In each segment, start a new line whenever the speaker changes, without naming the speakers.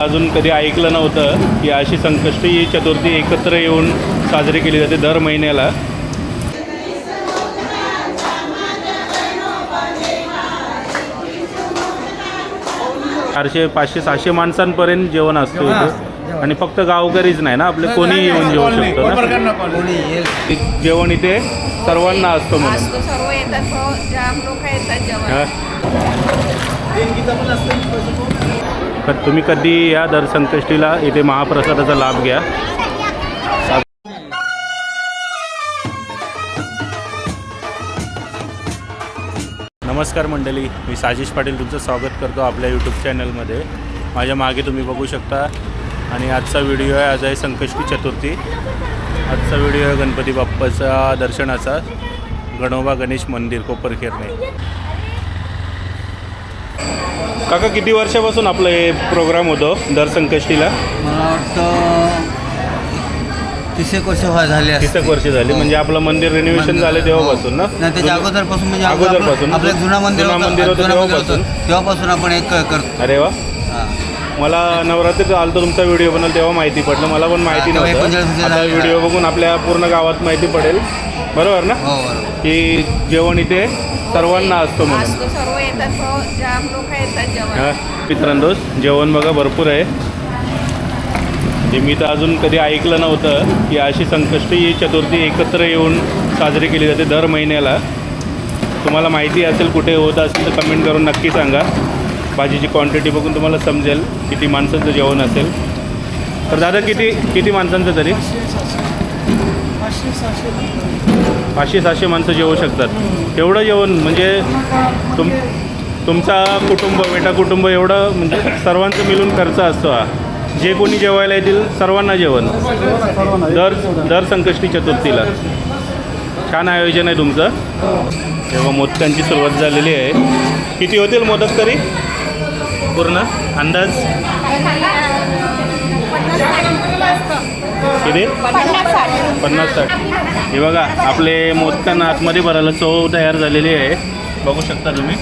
अजून कधी ऐकलं नव्हतं की अशी संकष्टी चतुर्थी एकत्र येऊन साजरी केली जाते दर महिन्याला. चारशे पाचशे सहाशे माणसांपर्यंत जेवण असतं इथे. आणि फक्त गावकरीच नाही ना आपले कोणी येऊन जेवू शकतो ना? जेवण इथे सर्वांना असतो म्हणून.
असतो सर्व येतात जाम लोक येतात जेवण
हा. क- तुम्ही कधी या दर संकष्टीला इथे महाप्रसादाचा लाभ घ्या. नमस्कार मंडळी मी साजिश पाटील तुमचं स्वागत करतो आपल्या यूट्यूब चॅनलमध्ये माझ्या मागे तुम्ही बघू शकता. आणि आजचा व्हिडिओ आहे आज आहे संकष्टी चतुर्थी. आजचा व्हिडिओ आहे गणपती बाप्पाचा दर्शनाचा. गणोबा गणेश मंदिर कोपरखेरणे काका किती वर्षापासून आपलं हे प्रोग्राम होतो दर संकष्टीला?
मला वाटतं वर्ष व्हा- झाले असतील.
वर्ष झाली. म्हणजे आपलं मंदिर रिनोव्हेशन झालं तेव्हापासून ना?
नाही त्याच्या अगोदरपासून म्हणजे आपलं-
अगोदरपासून?
आपलं जुना मंदिर
जुना मंदिर होतं
जुना मंदिर
तेव्हापासून?
होतं. तेव्हापासून? आपण एक करतो.
अरे वा.
हा.
मला नवरात्रीत आलं तर तुमचा व्हिडिओ बनल तेव्हा माहिती पडलं. मला पण माहिती
हा, तेव्हा
नव्हतं
39 वर्ष
आता
झाले.
व्हिडिओ बघून आपल्या पूर्ण गावात माहिती पडेल. बरोबर ना?
हो बरोबर.
की जेवण इथे सर्वांना असतो म्हणून.
असतो सर्व येतात हो. जाम लोक येतात जेवण
हा मित्रांनो जेवण बघा भरपूर आहे. जे मी तर अजून कधी ऐकलं नव्हतं की अशी संकष्टी चतुर्थी एकत्र येऊन साजरी केली जाते दर महिन्याला. तुम्हाला माहिती असेल कुठे होत असेल तर कमेंट करून नक्की सांगा. भाजीची क्वांटिटी बघून तुम्हाला समजेल किती माणसांचं जेवण असेल. तर दादा किती किती माणसांचं तरी? पाचशे सहाशे. पाचशे सहाशे माणसं जेवू शकतात. एवढं जेवण म्हणजे तुम तुमचा कुटुंब बेटा कुटुंब एवढं म्हणजे सर्वांचं मिळून खर्च असतो हा. जे कोणी जेवायला येतील सर्वांना जेवण. दर दर संकष्टी चतुर्थीला. छान आयोजन आहे तुमचं. तेव्हा मोदकांची सुरुवात झालेली आहे. किती होतील मोदक तरी? पूर्ण? अंदाज? किती? पन्नास साठ. हे बघा आपले मोदकांना आतमध्ये भरायला चव तयार झालेली आहे. बघू शकता तुम्ही.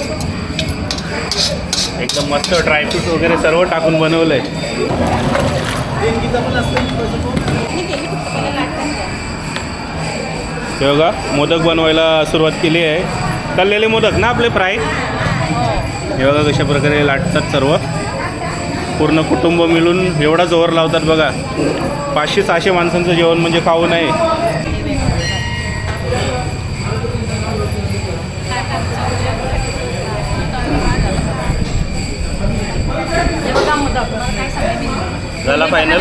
एकदम मस्त ड्रायफ्रूट वगैरे सर्व टाकून बनवलं आहे हे बघा मोदक बनवायला सुरुवात केली आहे. तळलेले मोदक ना आपले फ्राय? हे बघा कशा प्रकारे लाटतात सर्व. पूर्ण कुटुंब मिळून एवढा जोर लावतात बघा. पाचशे सहाशे माणसांचं जेवण म्हणजे खाऊ नये. झाला फायनल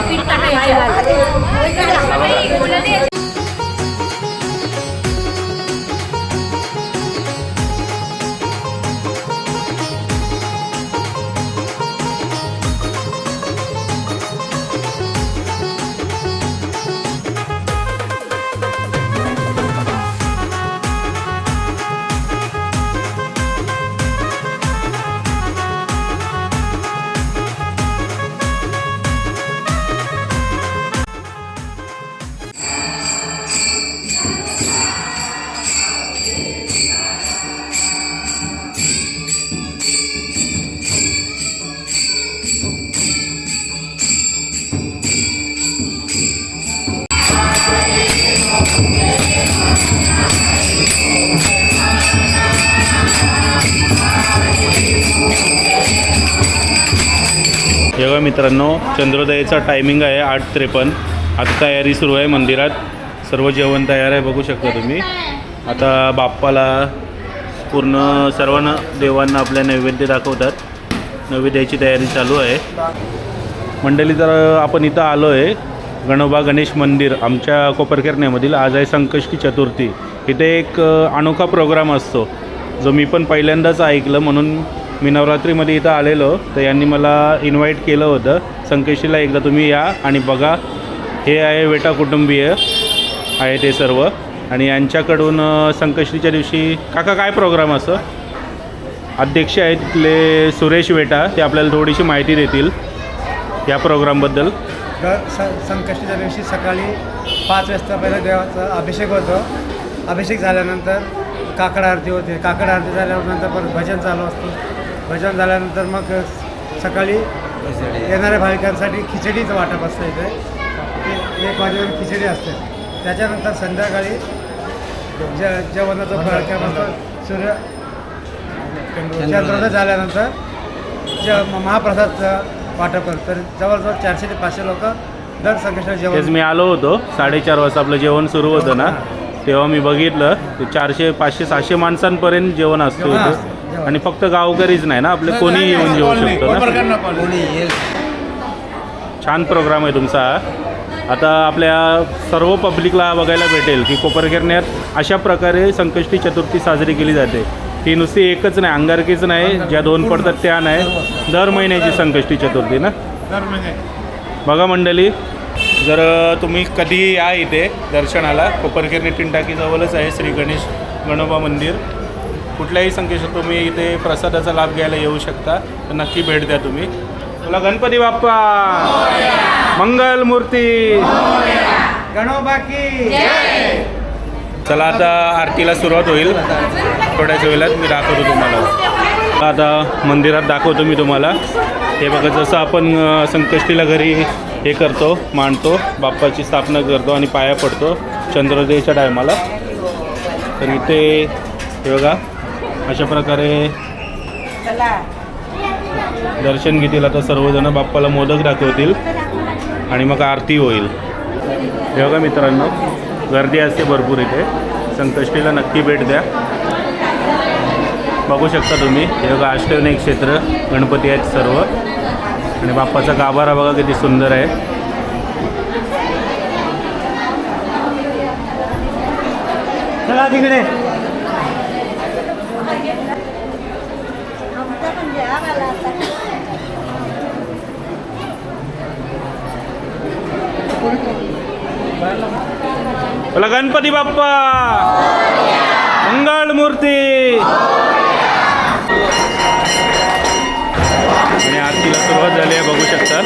मित्रांनो चंद्रोदयाचा टायमिंग आहे आठ त्रेपन्न. आता तयारी सुरू आहे मंदिरात. सर्व जेवण तयार आहे बघू शकता तुम्ही. आता बाप्पाला पूर्ण सर्वांना देवांना आपल्या नैवेद्य दाखवतात. नैवेद्याची तयारी चालू आहे. मंडळी तर आपण इथं आलो आहे गणोबा गणेश मंदिर आमच्या कोपरखेरण्यामधील आज आहे संकष्टी चतुर्थी. इथे एक अनोखा प्रोग्राम असतो. जो मी पण पहिल्यांदाच ऐकलं म्हणून मी नवरात्रीमध्ये इथं आलेलो तर यांनी मला इन्व्हाइट केलं होतं. संकेशीला एकदा तुम्ही या आणि बघा हे आहे वेटा कुटुंबीय आहे ते सर्व. आणि यांच्याकडून अ, संकष्टीच्या दिवशी काका काय प्रोग्राम असं? अध्यक्ष आहेत तिथले सुरेश वेटा ते आपल्याला थोडीशी माहिती देतील या प्रोग्रामबद्दल
ग- संकष्टीच्या दिवशी सकाळी पाच वाजता पहिला देवाचा अभिषेक होतो. अभिषेक झाल्यानंतर काकड आरती होते. काकड आरती झाल्यानंतर परत भजन चालू असतं. भजन झाल्यानंतर मग सकाळी. येणाऱ्या भाविकांसाठी खिचडीचं वाटप असतं इथे. ते एक वाजेवर खिचडी असते. त्याच्यानंतर संध्याकाळी जे जेवणाचा कार्यक्रम असतो. सूर्य चंद्रोदय झाल्यानंतर जे महाप्रसादचं वाटप करतो. तर जवळजवळ चारशे ते पाचशे लोक दर संकष्ट जेवण
मी आलो होतो. साडेचार वाजता आपलं जेवण सुरू होतं ना. तेव्हा मी बघितलं चारशे पाचशे सहाशे माणसांपर्यंत जेवण असतं. आणि फक्त गावकरीच नाही ना आपले कोणी येऊन जेवू शकतो ना. छान प्रोग्राम आहे तुमचा. आता आपल्या सर्व पब्लिकला बघायला भेटेल की कोपरगिरण्यात अशा प्रकारे संकष्टी चतुर्थी साजरी केली जाते. ती नुसती एकच नाही अंगारकीच नाही ज्या दोन पडतात त्या नाही. दर महिन्याची संकष्टी चतुर्थी ना? बघा मंडळी जर तुम्ही कधी या इथे दर्शनाला कोपरगिरणी टिंटाकी जवळच आहे श्री गणेश गणोबा मंदिर. कुठल्याही संकेत तुम्ही इथे प्रसादाचा लाभ घ्यायला येऊ शकता. तर नक्की भेट द्या तुम्ही. तुला गणपती बाप्पा! मंगल मूर्ती!
गणोबाकी!
चला आता आरतीला सुरुवात होईल. थोड्याच वेळात मी दाखवतो तुम्हाला. आता मंदिरात दाखवतो मी तुम्हाला. हे बघा जसं आपण संकष्टीला घरी हे करतो मांडतो बाप्पाची स्थापना करतो आणि पाया पडतो चंद्रोदयाच्या टायमाला तर इथे हे बघा अशा प्रकारे दर्शन घेतील आता सर्वजण बाप्पाला मोदक दाखवतील आणि मग आरती होईल. हे बघा मित्रांनो गर्दी असते भरपूर इथे. संकष्टीला नक्की भेट द्या. बघू शकता तुम्ही हे बघा अष्टविनायक क्षेत्र गणपती आहेत सर्व. आणि बाप्पाचा गाभारा बघा किती सुंदर आहे.
चला तिकडे.
बोला गणपती बाप्पा. मंगळ मूर्ती. आणि आरतीला सुरुवात झाली आहे बघू शकता.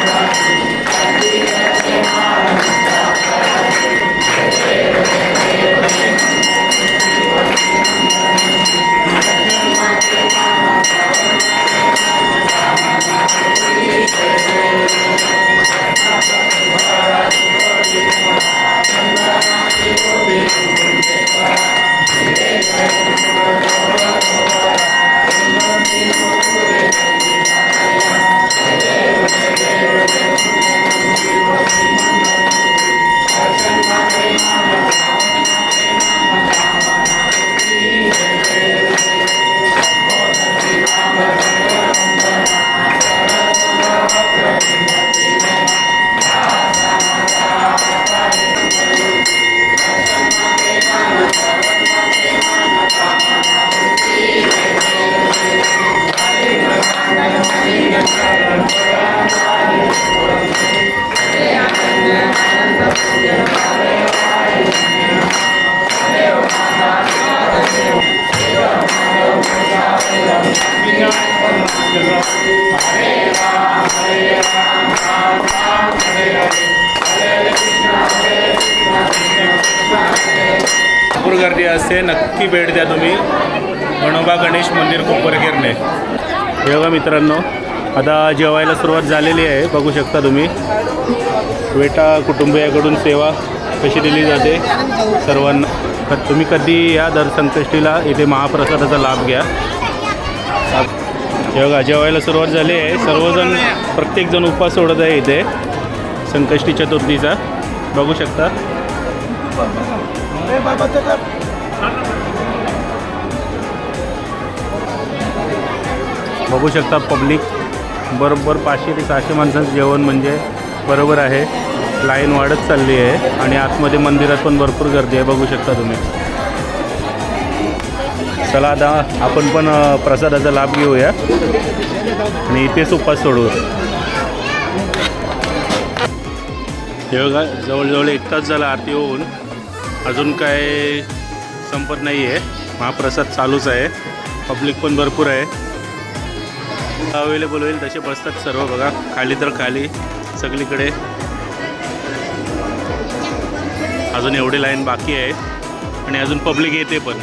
भरपूर गर्दी असते नक्की भेट द्या तुम्ही. गणोबा गणेश मंदिर कोपरगिरणे. हे बघा मित्रांनो आता जेवायला सुरुवात झालेली आहे बघू शकता तुम्ही. वेटा कुटुंबियाकडून सेवा कशी दिली जाते सर्वांना. तुम्ही कधी या दर संकष्टीला इथे महाप्रसादाचा लाभ घ्या. बघा जेवायला सुरुवात झाली आहे. सर्वजण प्रत्येकजण उपवास सोडत आहे इथे संकष्टी चतुर्थीचा. बघू शकता. बघू शकता पब्लिक बरोबर पाचशे ते सहाशे माणसांचं जेवण म्हणजे बरोबर आहे. लाईन वाढत चालली आहे आणि आतमध्ये मंदिरात पण भरपूर गर्दी आहे. बघू शकता तुम्ही. चला आता आपण पण प्रसादाचा लाभ घेऊया. आणि इथेच उपास सोडू. हे बघा जवळजवळ एक तास झाला आरती होऊन. अजून काय संपत नाही आहे. महाप्रसाद चालूच आहे. पब्लिक पण भरपूर आहे. अवेलेबल होईल तसे बसतात सर्व बघा. खाली तर खाली सगळीकडे. अजून एवढी लाईन बाकी आहे. आणि अजून पब्लिक येते पण.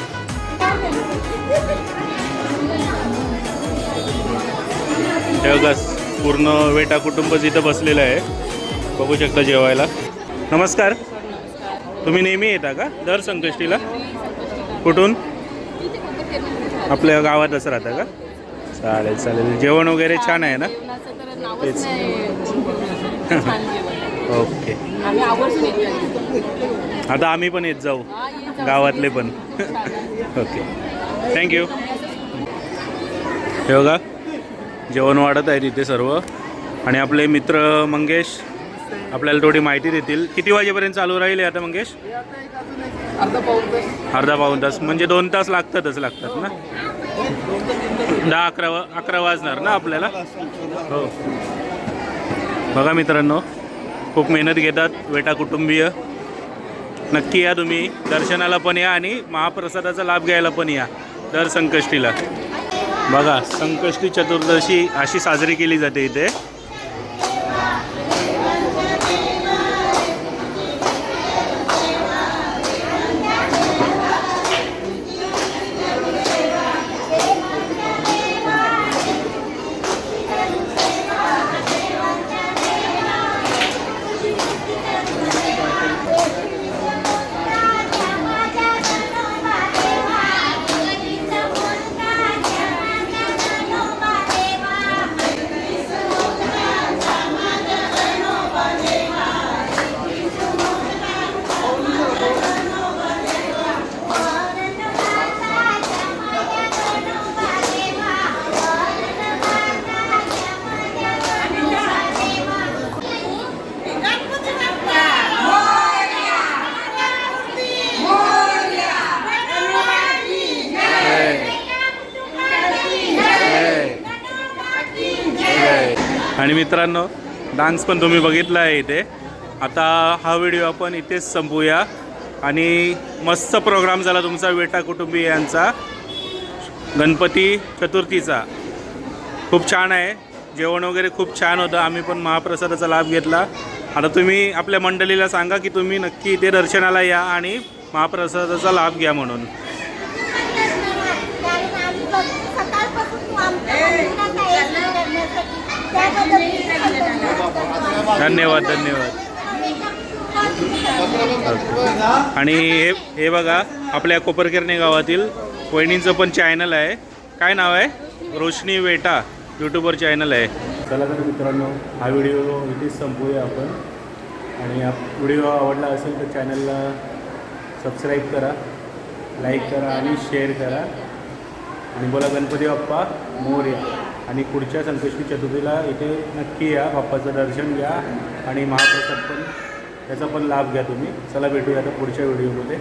हे पूर्ण वेटा कुटुंबच इथं बसलेलं आहे. बघू शकता जेवायला. नमस्कार. तुम्ही नेहमी येता का दर संकष्टीला? कुठून? आपल्या गावातच राहता का? चालेल चालेल. जेवण वगैरे छान आहे ना? तेच. ओके. आता आम्ही पण येत जाऊ. गावातले पण. ओके. थँक्यू हे बघा जेवण वाढत आहे तिथे सर्व. आणि आपले मित्र मंगेश आपल्याला थोडी माहिती देतील. किती वाजेपर्यंत चालू राहील आता मंगेश? अर्धा पाऊन तास. म्हणजे दोन तास लागतातच लागतात ना? दहा अकरा वा अकरा वाजणार ना आपल्याला? हो. बघा मित्रांनो खूप मेहनत घेतात वेटा कुटुंबीय. नक्की या तुम्ही. दर्शनाला पण या आणि महाप्रसादाचा लाभ घ्यायला पण या. दर संकष्टीला. बघा संकष्टी चतुर्दशी अशी साजरी केली जाते इथे. आणि मित्रांनो डान्स पण तुम्ही बघितला आहे इथे. आता हा व्हिडिओ आपण इथेच संपूया. आणि मस्त प्रोग्राम झाला तुमचा वेटा कुटुंबीयांचा गणपती चतुर्थीचा. खूप छान आहे. जेवण वगैरे खूप छान होतं. आम्ही पण महाप्रसादाचा लाभ घेतला. आता तुम्ही आपल्या मंडळीला सांगा की तुम्ही नक्की इथे दर्शनाला या आणि महाप्रसादाचा लाभ घ्या म्हणून. धन्यवाद धन्यवाद. आणि हे हे बघा आपल्या कोपरकिरणे गावातील वहिनींचं पण चॅनल आहे. काय नाव आहे? रोशनी वेटा यूट्यूबवर चॅनल आहे. चला तर मित्रांनो हा व्हिडिओ इथेच संपवूया आपण. आणि हा व्हिडिओ आवडला असेल तर चॅनलला सबस्क्राईब करा लाईक करा आणि शेअर करा. आणि बोला गणपती बाप्पा मोर्या. आणि पुढच्या संकष्टी चतुर्थीला इथे नक्की या बाप्पाचं दर्शन घ्या आणि महाप्रसाद पण त्याचा पण लाभ घ्या तुम्ही. चला भेटूया आता पुढच्या व्हिडिओमध्ये.